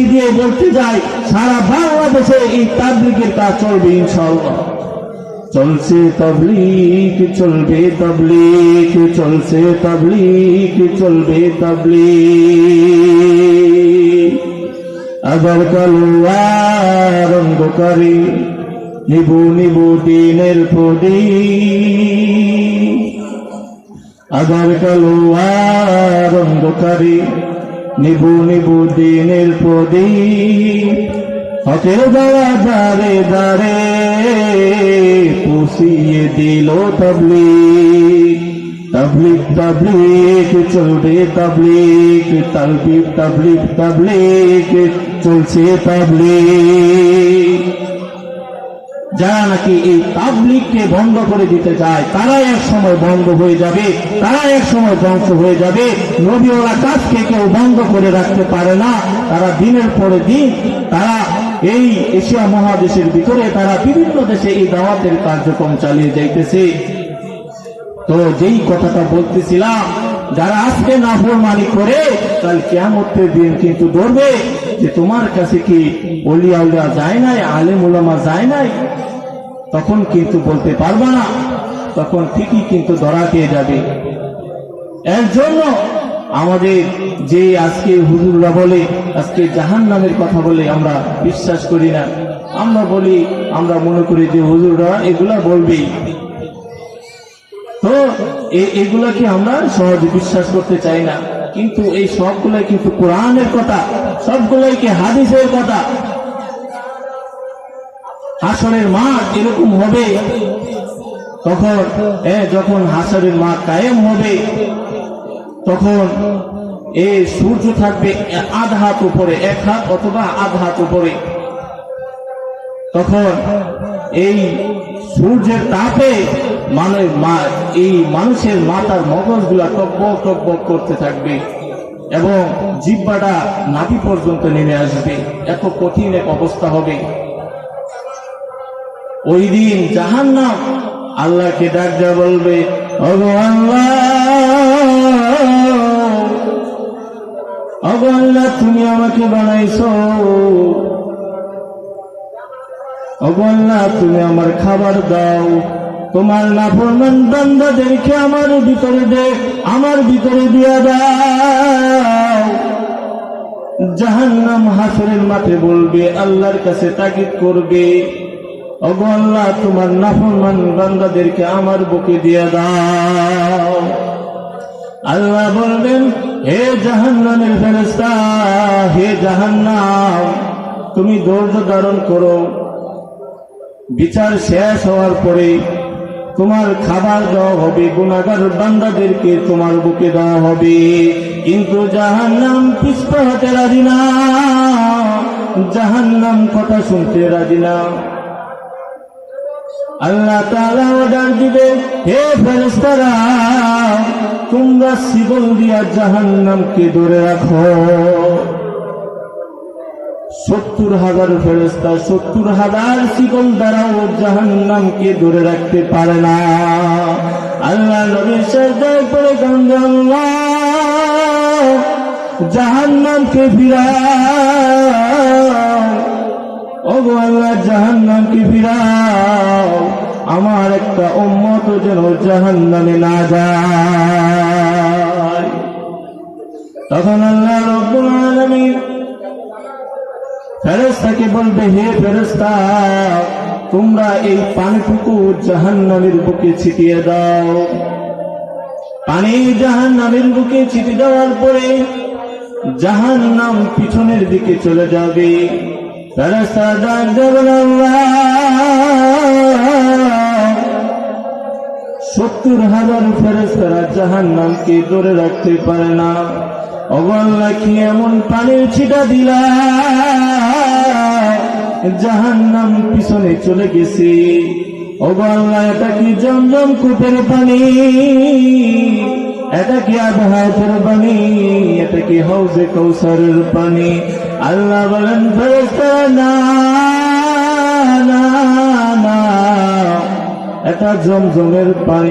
এই দিয়ে বলতে যাই, সারা বাংলাদেশে এই তাবলিগের কাজ চলবে ইনশাআল্লাহ। চলছে তবলিক চলবে তবলিক চলছে তবলিক চলবে তবলিক আবার কালুয়া অন্ধকারে নিবু নিবু দিনের প্রদীপ আবার কালুয়ার অন্ধকারে নিবু নিবু দিনের প্রদীপ হকের দ্বারা দাঁড়ে দাঁড়ে পুষিয়ে দিল তবলিক তবলিক তবলি চলবে তবলিক তবলিক তবলিক তবলিক চলছে তবলিক যারা নাকি এই তাবলিগকে বন্ধ করে দিতে চায় তারা এক সময় বন্ধ হয়ে যাবে তারা এক সময় ধ্বংস হয়ে যাবে। নবীওয়ালা কাজকে কেউ বন্ধ করে রাখতে পারে না। তারা দিনের পরে দিন তারা এই এশিয়া মহাদেশের ভিতরে তারা বিভিন্ন দেশে এই দাওয়াতের কার্যক্রম চালিয়ে যাইতেছে। তো যেই কথাটা বলতেছিলাম, যারা আজকে নাফরমানি করে, কাল কেয়ামতের দিন কিন্তু ধরবে যে তোমার কাছে কি অলিয়া যায় নাই, আলেম উলামা যায় নাই? তখন কিন্তু বলতে পারবা না। তখন ঠিকই কিন্তু ধরা খেয়ে যাবে। এর জন্য আমাদের যে আজকে হুজুররা বলে, আজকে জাহান নামের কথা বলে আমরা বিশ্বাস করি না। আমরা বলি, আমরা মনে করি যে হুজুররা এগুলা বলবেই তো এগুলাকে আমরা সহজে বিশ্বাস করতে চাই না। কিন্তু এই সবগুলাই কিন্তু কোরআনের কথা সবগুলাই কি হাদিসের কথা হাসরের মাঠ এরকম হবে? তখন যখন হাসরের মাঠ কায়েম হবে, তখন এ সূর্য থাকবে আধ হাত উপরে, এক হাত অথবা আধ হাত উপরে। তখন এই সূর্যের তাপে মানে মা- এই মানুষের মাথার মগজগুলা টকবক টকবক করতে থাকবে এবং জিব্বাটা নাভি পর্যন্ত নেমে আসবে। এত কঠিন এক অবস্থা হবে। ওই দিন জাহান্নাম আল্লাহকে ডাক দেওয়া বলবে তুমি আমাকে বানাইছ। আল্লাহ, তুমি আমার খাবার দাও। তোমার নাফরমান বান্দাদেরকে আমার ভিতরে দে, আমার ভিতরে দিয়া দাও। জাহান্নাম হাসরের মাঠে বলবে, আল্লাহর কাছে তাগিদ করবে। ওগো আল্লাহ, তোমার নাফরমান বান্দাদেরকে আমার বুকে দিয়া দাও। আল্লাহ বলবেন, হে জাহান্নামের ফেরেস্তা হে জাহান্নাম, তুমি ধৈর্য ধারণ করো। বিচার শেষ হওয়ার পরে তোমার খাবার দেওয়া হবে গুণাগার বান্দাদেরকে তোমার বুকে দেওয়া হবে। কিন্তু জাহান্নাম পিছপা হতে রাজি না। জাহান্নাম কথা শুনতে রাজি না। আল্লাহ তাআলা অর্ডার দিবে, হে ফেরেশতারা, তোমরা শিবল দিয়া জাহান্নামকে ধরে রাখো। সত্তর হাজার ফেরেস্তা সত্তর হাজার শিকল দ্বারা ও জাহান্নামকে ধরে রাখতে পারে না। আল্লাহ সাজদায় পড়ে কান্দে, আল্লাহ জাহান্নামকে ফিরাও ওগো আল্লাহ, জাহান্নামকে ফিরাও। আমার একটা উম্মত যেন জাহান্নামে না যায়। তখন আল্লাহ আলামিন ফেরেস্তাকে বলবে, হে ফেরেস্তা তোমরা এই পানিটুকু জাহান্নামের বুকে ছিটিয়ে দাও। পানি জাহান জাহান্নামের বুকে ছিটিয়ে দেওয়ার পরে জাহান্নাম পিছনের দিকে চলে যাবে। ডাক দেবেন সত্তর হাজার ফেরেস্তারা জাহান্নামকে ধরে রাখতে পারে না। অগল্লা কি এমন পানির ছিটা দিলা। জাহান্নাম পিছনে চলে গেছে। অগল্লা এটা কি জমজম কূপের পানি? এটা কি আবহাওয়াতের পানি? এটা কি হাউজে কৌসারের পানি? আল্লাহ বলেন না। এটা জমজমের পানি।